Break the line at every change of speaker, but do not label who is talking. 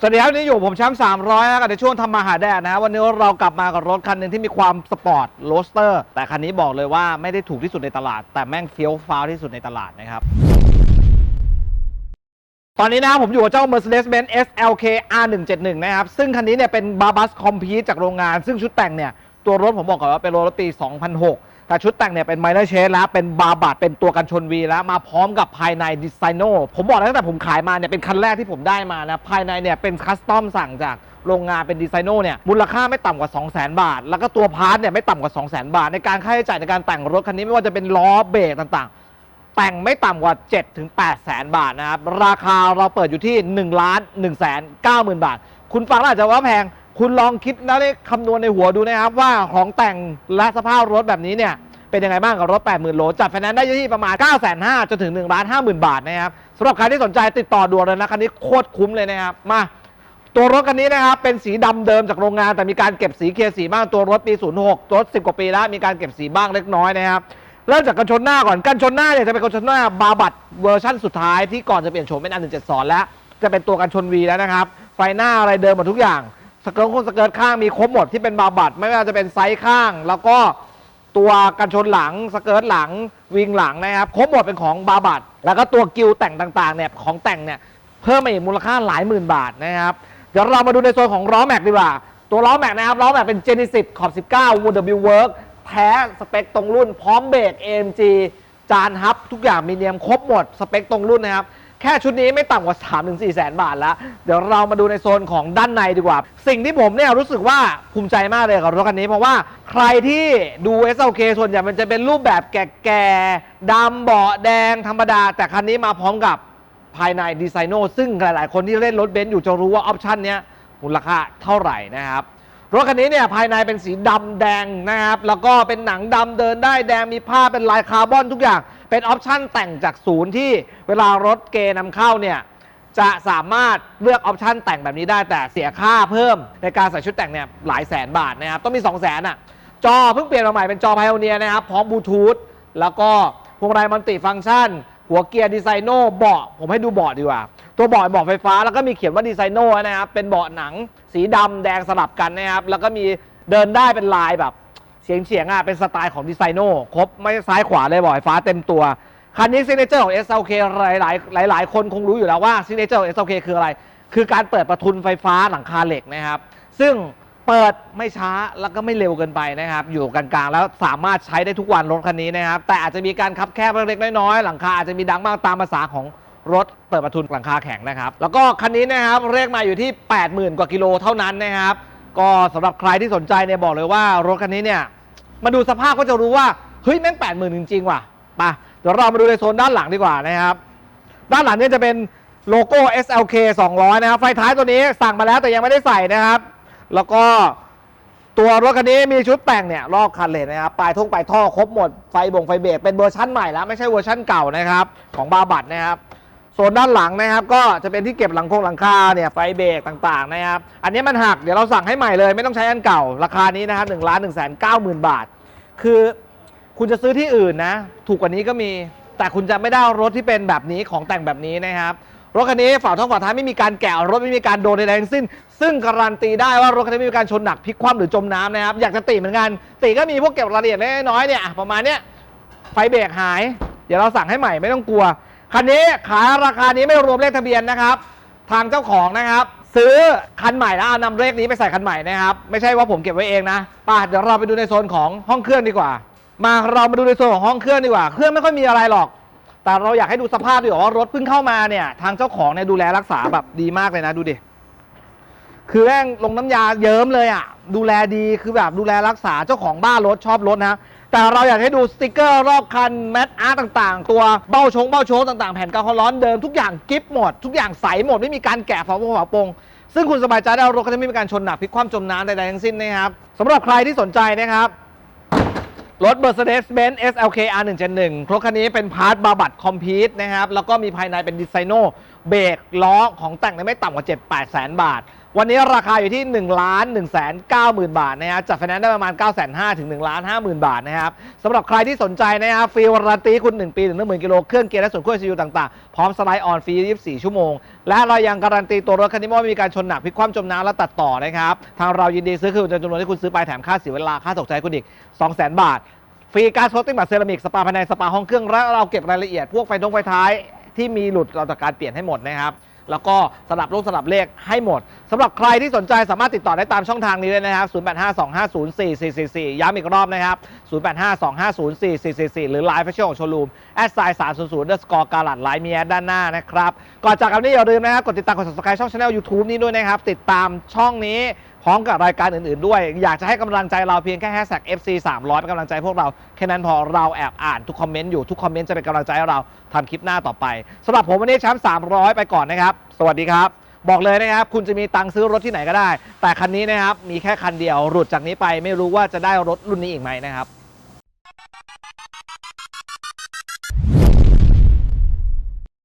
สวัสดีครับนี่อยู่ผมแชมป์300นะครับในช่วงทำมาหาแดดนะฮะวันนี้เรากลับมากับรถคันหนึ่งที่มีความสปอร์ตโรสเตอร์ แต่คันนี้บอกเลยว่าไม่ได้ถูกที่สุดในตลาด แต่แม่งเฟี้ยวฟ้าวที่สุดในตลาดนะครับ ตอนนี้นะครับผมอยู่กับเจ้า Mercedes-Benz SLK R171 นะครับ ซึ่งคันนี้เนี่ยเป็น Barbus Complete จากโรงงาน ซึ่งชุดแต่งเนี่ยตัวรถผมบอกก่อนว่าเป็นรถปี 2006 แต่ชุดแต่งเนี่ยเป็น Minor Change แล้วเป็นบาบัดเป็นตัวกันชนวีแล้วมาพร้อมกับภายในดีไซโนผมบอกแล้วตั้งแต่ผมขายมาเนี่ยเป็นคันแรกที่ผมได้มานะภายในเนี่ยเป็นคัสตอมสั่งจากโรงงานเป็นดีไซโนเนี่ยมูลค่าไม่ต่ำกว่า 200,000 บาท แล้วก็ตัวพาร์ทเนี่ยไม่ต่ำกว่า 200,000 บาท ในการค่าใช้จ่ายในการแต่งรถคันนี้ไม่ว่าจะเป็นล้อเบรกต่างๆ แต่งไม่ต่ำกว่า7ถึง8แสนบาทนะครับราคาเราเปิดอยู่ที่1ล้าน1แสน9หมื่นบาท คุณฟังแล้วอาจจะว่าแพง คุณลองคิดแล้วได้คำนวณในหัวดูนะครับว่าของแต่งและสภาพรถแบบนี้เนี่ยเป็นยังไงบ้างกับรถ 80,000 โล จัดไฟแนนซ์ได้ที่ประมาณ 9 5 0 0 0จนถึง1ล้าน50,000 บาทนะครับสำหรับใครที่สนใจติดต่อด่วนเลยนะคันนี้โคตรคุ้มเลยนะครับมาตัวรถคันนี้นะครับเป็นสีดำเดิมจากโรงงาน แต่มีการเก็บสีเคลียร์สีบ้างตัวรถปี 06รถ 10 กว่าปีแล้วมีการเก็บสีบ้างเล็กน้อยนะครับเริ่มจากกันชนหน้าก่อนกันชนหน้าเนี่ยจะเป็นกันชนหน้าบาบัดเวอร์ชั่นสุดท้ายที่ก่อนจะเปลี่ยนโฉมเป็นอัน172แล้ว จะเป็นตัวกันชนวีแล้วนะครับไฟหน้าอะไรเดิมหมดทุกอย่าง สเกิร์ตโคนสเกิร์ตข้างมีครบหมดที่เป็นบาบัดไม่ว่าจะเป็นไซส์ข้าง แล้วก็ตัวกันชนหลังสเกิร์ตหลังวิงหลังนะครับครบหมดเป็นของบาบัดแล้วก็ตัวกิวแต่งต่างๆเนี่ยของแต่งเนี่ยเพิ่มมาอีกมูลค่าหลายหมื่นบาทนะครับเดี๋ยวเรามาดูในโซนของล้อแม็กดีกว่า ตัวล้อแม็กนะครับล้อแม็กเป็น Genesis ขอบ 19 WW Work แท้สเปคตรงรุ่นพร้อมเบรก AMG จานฮับทุกอย่างมีเนียมครบหมดสเปคตรงรุ่นนะครับ แค่ชุดนี้ไม่ต่ำกว่า 3-4 แสนบาทแล้ว เดี๋ยวเรามาดูในโซนของด้านในดีกว่า สิ่งที่ผมเนี่ยรู้สึกว่าภูมิใจมากเลยกับรถคันนี้ เพราะว่าใครที่ดู SLK ส่วนใหญ่มันจะเป็นรูปแบบแก่ๆดำเบาะแดงธรรมดา แต่คันนี้มาพร้อมกับภายในดีไซโนซึ่งหลาย ๆ คนที่เล่นรถเบนซ์อยู่จะรู้ว่าออปชันนี้มูลค่าเท่าไหร่นะครับรถคันนี้เนี่ยภายในเป็นสีดำแดงนะครับ แล้วก็เป็นหนังดำเดินได้แดงมีผ้าเป็นลายคาร์บอนทุกอย่าง เป็นออปชันแต่งจากศูนย์ที่เวลารถเกนำเข้าเนี่ยจะสามารถเลือกออปชันแต่งแบบนี้ได้แต่เสียค่าเพิ่มในการใส่ชุดแต่งเนี่ยหลายแสนบาทนะครับ ต้องมี 2 0 0แสนอะ จอเพิ่งเปลี่ยนมาใหม่เป็นจอไพโอเนียนะครับ พร้อมบลูทูธแล้วก็พวงมาลัยมัลติฟังก์ชัน หัวเกียร์ดีไซโน่เบาะผมให้ดูเบาะดีกว่า ตัวเบาะเบาะไฟฟ้าแล้วก็มีเขียนว่าดีไซโน่นะครับ เป็นเบาะหนัง สีดำแดงสลับกันนะครับ แล้วก็มีเดินได้เป็นลายแบบ เฉียงเฉียงๆอะเป็นสไตล์ของดีไซโนครบไม่ซ้ายขวาเลยบาะไฟฟ้าเต็มตัว คันนี้ซิกเนเจอร์ของ SLK หลายหลายหลายหลาย ๆ คนคงรู้อยู่แล้วว่าซิกเนเจอร์ของ SLK คืออะไร คือการเปิดประทุนไฟฟ้าหลังคาเหล็กนะครับ ซึ่งเปิดไม่ช้าแล้วก็ไม่เร็วเกินไปนะครับ อยู่กลางๆ แล้วสามารถใช้ได้ทุกวันรถคันนี้นะครับ แต่อาจจะมีการคับแคบเล็กๆน้อยๆหลังคาอาจจะมีดังบ้างตามภาษาของรถเปิดประทุนหลังคาแข็งนะครับ แล้วก็คันนี้นะครับเรียกมาอยู่ที่ 80,000 กว่ากิโลเท่านั้นนะครับ ก็สำหรับใครที่สนใจเนี่ยบอกเลยว่ารถคันนี้เนี่ย มาดูสภาพก็จะรู้ว่าเฮ้ยแม่งแปดหมื่นจริงๆว่ะไปเดี๋ยวเรามาดูในโซนด้านหลังดีกว่านะครับด้านหลังเนี่ยจะเป็นโลโก้ SLK 200 นะครับ ไฟท้ายตัวนี้สั่งมาแล้วแต่ยังไม่ได้ใส่นะครับ แล้วก็ตัวรถคันนี้มีชุดแต่งเนี่ยรอบคันเลยนะครับ ปลายท่งปลายท่อครบหมด ไฟบ่งไฟเบรกเป็นเวอร์ชั่นใหม่แล้วไม่ใช่เวอร์ชั่นเก่านะครับ ของบาบัดนะครับโซนด้านหลังนะครับ ก็จะเป็นที่เก็บหลังโครงหลังคาเนี่ยไฟเบรกต่างๆนะครับ อันนี้มันหักเดี๋ยวเราสั่งให้ใหม่เลย ไม่ต้องใช้อันเก่าราคานี้นะครับหนึ่งล้านหนึ่งแสนเก้าหมื่นบาท คือคุณจะซื้อที่อื่นนะ ถูกกว่านี้ก็มี แต่คุณจะไม่ได้รถที่เป็นแบบนี้ของแต่งแบบนี้นะครับ รถคันนี้ฝาท้องฝาท้ายไม่มีการแกะรถไม่มีการโดนใดๆทั้งสิ้น ซึ่งการันตีได้ว่ารถคันนี้ไม่มีการชนหนักพลิกคว่ำหรือจมน้ำนะครับ อยากจะติเหมือนกันติก็มีพวกเก็บรายละเอียดน้อยๆเนี่ยประมาณเนี้ยไฟเบรกหาย เดี๋ยวเราสั่งให้ใหม่ไม่ต้องกลัวคันนี้ขายราคานี้ไม่รวมเลขทะเบียนนะครับ ทางเจ้าของนะครับ ซื้อคันใหม่แล้วเอานำเลขนี้ไปใส่คันใหม่นะครับ ไม่ใช่ว่าผมเก็บไว้เองนะป่ะเดี๋ยวเราไปดูในโซนของห้องเครื่องดีกว่า มาเรามาดูในโซนของห้องเครื่องดีกว่า เครื่องไม่ค่อยมีอะไรหรอก แต่เราอยากให้ดูสภาพดีกว่าว่ารถเพิ่งเข้ามาเนี่ย ทางเจ้าของเนี่ยดูแลรักษาแบบดีมากเลยนะดูดิคือแม่งลงน้ำยาเยิ้มเลยอะ ดูแลดีคือแบบดูแลรักษาเจ้าของบ้านรถชอบรถนะ แต่เราอยากให้ดูสติกเกอร์รอบคันแมทอาร์ตต่างๆ ตัวเบ้าชงเบ้าโชว์ต่างๆ แผ่นกาวความร้อนเดิมทุกอย่างกิฟหมด ทุกอย่างใสหมดไม่มีการแกะฝาโปรงฝาโปรงซึ่งคุณสบายใจได้รถก็จะไม่มีการชนหนักพลิกคว่ำจมน้ำใดๆทั้งสิ้นนะครับสำหรับใครที่สนใจนะครับรถ Mercedes-Benz SLK R171 รถคันนี้เป็นพาร์ทบาบัดคอมพีทนะครับ แล้วก็มีภายในเป็นดีไซโนเบรกล้อของแต่งเนี่ยไม่ต่ำกว่า 7-8แสนบาท วันนี้ราคาอยู่ที่1นึ่งล้านหนึ่งแสนเก้าหมื่นบาทนะฮะจัดไฟแนนซ์ได้ประมาณ9ก้าแสนห้าถึง1นึ่งล้านห้าหมื่นบาทนะครับสำหรับใครที่สนใจนะครับฟรีวารันตีคุณ 1 ปี ถึงหนึ่งหมื่นกิโลเครื่องเกียร์และส่วนควบคุมต่างๆ พร้อมสไลด์ออนฟรี 24 ชั่วโมง และเรายังการันตีตัวรถคันนี้ว่าไม่มีการชนหนักพลิกคว่ำจมน้ำและตัดต่อนะครับทางเรายินดีซื้อคืนจำนวนที่คุณซื้อไปแถมค่าเสียเวลาค่าตกใจคุณอีก 2 0 0 0 0 0 บาทฟรีการโซตติ้งบัตรเซรามิกสปาภายในสปาห้องเครื่องและเราเก็บรายละเอียดพวกไฟตรงไฟท้ายที่มีหลุดเราจัดการเปลี่ยนให้หมดนะครับ แล้วก็สลับรูปสลับเลขให้หมดสำหรับใครที่สนใจสามารถติดต่อได้ตามช่องทางนี้เลยนะครับ 0852504444 ย้ำอีกรอบนะครับ 0852504444 หรือ Line Official ของโชว์รูมแอดไซน์300 underscore การัดไลน์มีแอดด้านหน้านะครับ ก่อนจากกันนี้อย่าลืมนะครับ กดติดตามกด subscribe ช่อง channel YouTube นี้ด้วยนะครับ ติดตามช่องนี้ พร้อมกับรายการอื่นๆด้วย อยากจะให้กำลังใจเราเพียงแค่แฮชแท็ก FC 300เป็นกำลังใจพวกเราแค่นั้นพอเราแอบอ่านทุกคอมเมนต์อยู่ทุกคอมเมนต์จะเป็นกำลังใจให้เราทำคลิปหน้าต่อไปสำหรับผมวันนี้แชมป์300 ไปก่อนนะครับ สวัสดีครับ บอกเลยนะครับ คุณจะมีตังค์ซื้อรถที่ไหนก็ได้ แต่คันนี้นะครับมีแค่คันเดียวหลุดจากนี้ไปไม่รู้ว่าจะได้รถรุ่นนี้อีกไหมนะครับ